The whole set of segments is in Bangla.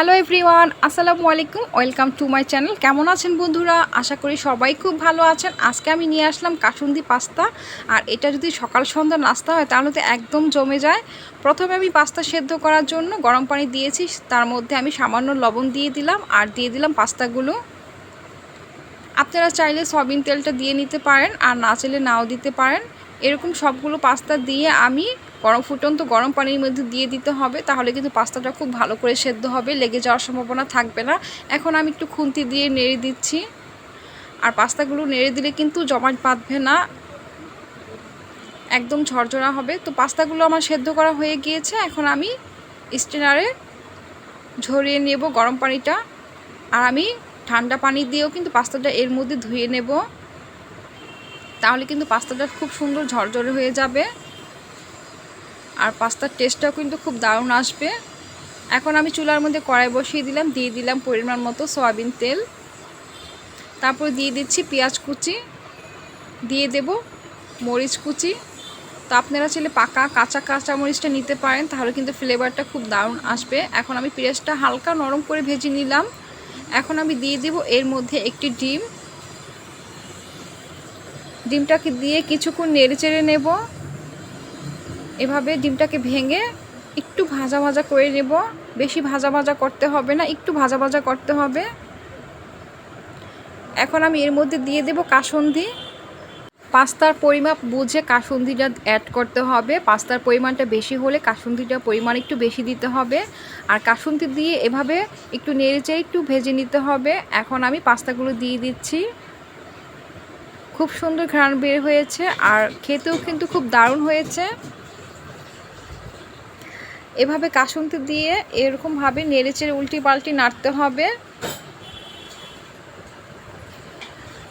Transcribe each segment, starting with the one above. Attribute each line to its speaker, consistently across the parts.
Speaker 1: হ্যালো এভরিওয়ান, আসসালামু আলাইকুম, ওয়েলকাম টু মাই চ্যানেল। কেমন আছেন বন্ধুরা? আশা করি সবাই খুব ভালো আছেন। আজকে আমি নিয়ে আসলাম কাসুন্দি পাস্তা। আর এটা যদি সকাল সন্ধ্যা নাস্তা হয়, তাহলে তো একদম জমে যায়। প্রথমে আমি পাস্তা সেদ্ধ করার জন্য গরম পানি দিয়েছি। তার মধ্যে আমি সামান্য লবণ দিয়ে দিলাম আর দিয়ে দিলাম পাস্তাগুলো। আপনারা চাইলে সয়াবিন তেলটা দিয়ে নিতে পারেন আর না চাইলে নাও দিতে পারেন। এরকম সবগুলো পাস্তা দিয়ে আমি গরম ফুটন্ত গরম পানির মধ্যে দিয়ে দিতে হবে, তাহলে কিন্তু পাস্তাটা খুব ভালো করে সেদ্ধ হবে, লেগে যাওয়ার সম্ভাবনা থাকবে না। এখন আমি একটু খুন্তি দিয়ে নেড়ে দিচ্ছি। আর পাস্তাগুলো নেড়ে দিলে কিন্তু জমাট বাঁধবে না, একদম ঝরঝরা হবে। তো পাস্তাগুলো আমার সেদ্ধ করা হয়ে গিয়েছে, এখন আমি স্টেনারে ঝরিয়ে নেব গরম পানিটা। আর আমি ঠান্ডা পানি দিয়েও কিন্তু পাস্তাটা এর মধ্যে ধুয়ে নেব, তাহলে কিন্তু পাস্তাটা খুব সুন্দর ঝরঝরে হয়ে যাবে। আর পাস্তার টেস্টটাও কিন্তু খুব দারুণ আসবে। এখন আমি চুলার মধ্যে কড়াই বসিয়ে দিলাম, দিয়ে দিলাম পরিমাণ মতো সয়াবিন তেল। তারপর দিয়ে দিচ্ছি পেঁয়াজ কুচি, দিয়ে দেব মরিচ কুচি। তো আপনারা চাইলে পাকা কাঁচা কাঁচা মরিচটা নিতে পারেন, তাহলে কিন্তু ফ্লেভারটা খুব দারুণ আসবে। এখন আমি পেঁয়াজটা হালকা নরম করে ভেজে নিলাম। এখন আমি দিয়ে দেব এর মধ্যে একটি ডিম। ডিমটাকে দিয়ে কিছুক্ষণ নেড়ে চেড়ে নেব। এভাবে ডিমটাকে ভেঙে একটু ভাজা ভাজা করে নেব। বেশি ভাজা ভাজা করতে হবে না, একটু ভাজা ভাজা করতে হবে। এখন আমি এর মধ্যে দিয়ে দেব কাসন্দি। পাস্তার পরিমাপ বুঝে কাসুন্দিটা অ্যাড করতে হবে। পাস্তার পরিমাণটা বেশি হলে কাসুন্দিটার পরিমাণ একটু বেশি দিতে হবে। আর কাসুন্দি দিয়ে এভাবে একটু নেড়েচে একটু ভেজে নিতে হবে। এখন আমি পাস্তাগুলো দিয়ে দিচ্ছি। খুব সুন্দর ঘ্রাণ বের হয়েছে আর খেতেও কিন্তু খুব দারুণ হয়েছে। এভাবে কাসুন্তি দিয়ে এরকমভাবে নেড়েচেড়ে উল্টি পাল্টি নাড়তে হবে।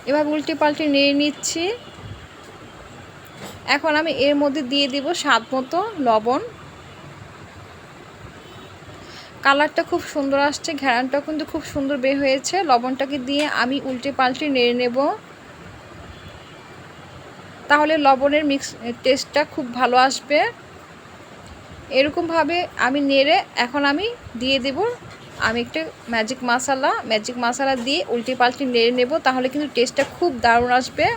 Speaker 1: এভাবে উল্টি পাল্টি নেড়ে নিচ্ছি। এখন আমি এর মধ্যে দিয়ে দিব স্বাদ মতো লবণ। কালারটা খুব সুন্দর আসছে ঘেরানটাও কিন্তু খুব সুন্দর বের হয়েছে। লবণটাকে দিয়ে আমি উল্টে পাল্টে নেড়ে নেব। তাহলে লবণের মিক্স টেস্টটা খুব ভালো আসবে। এরকমভাবে আমি নেড়ে এখন আমি দিয়ে দেব, আমি একটা ম্যাজিক মশলা ম্যাজিক মশলা দিয়ে উল্টে পাল্টে নেড়ে নেব, তাহলে কিন্তু টেস্টটা খুব দারুণ আসবে।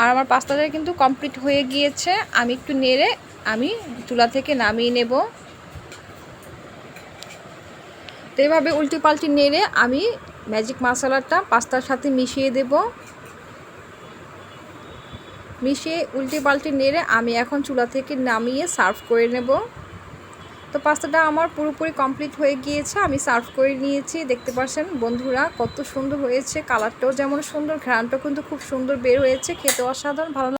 Speaker 1: আর আমার পাস্তাটা কিন্তু কমপ্লিট হয়ে গিয়েছে, আমি একটু নেড়ে আমি চুলা থেকে নামিয়ে নেব। তো এভাবে উল্টে পাল্টে নেড়ে আমি ম্যাজিক মশলাটা পাস্তার সাথে মিশিয়ে দেব। মিশিয়ে উল্টে পাল্টে নেড়ে আমি এখন চুলা থেকে নামিয়ে সার্ভ করে নেব। তো পাস্তাটা আমার পুরোপুরি কমপ্লিট হয়ে গিয়েছে, আমি সার্ভ করে নিয়েছি, দেখতে পাচ্ছেন বন্ধুরা কত সুন্দর হয়েছে, কালারটাও যেমন সুন্দর ঘ্রানটাও কিন্তু খুব সুন্দর বের হয়েছে, খেতে অসাধারণ, ভালো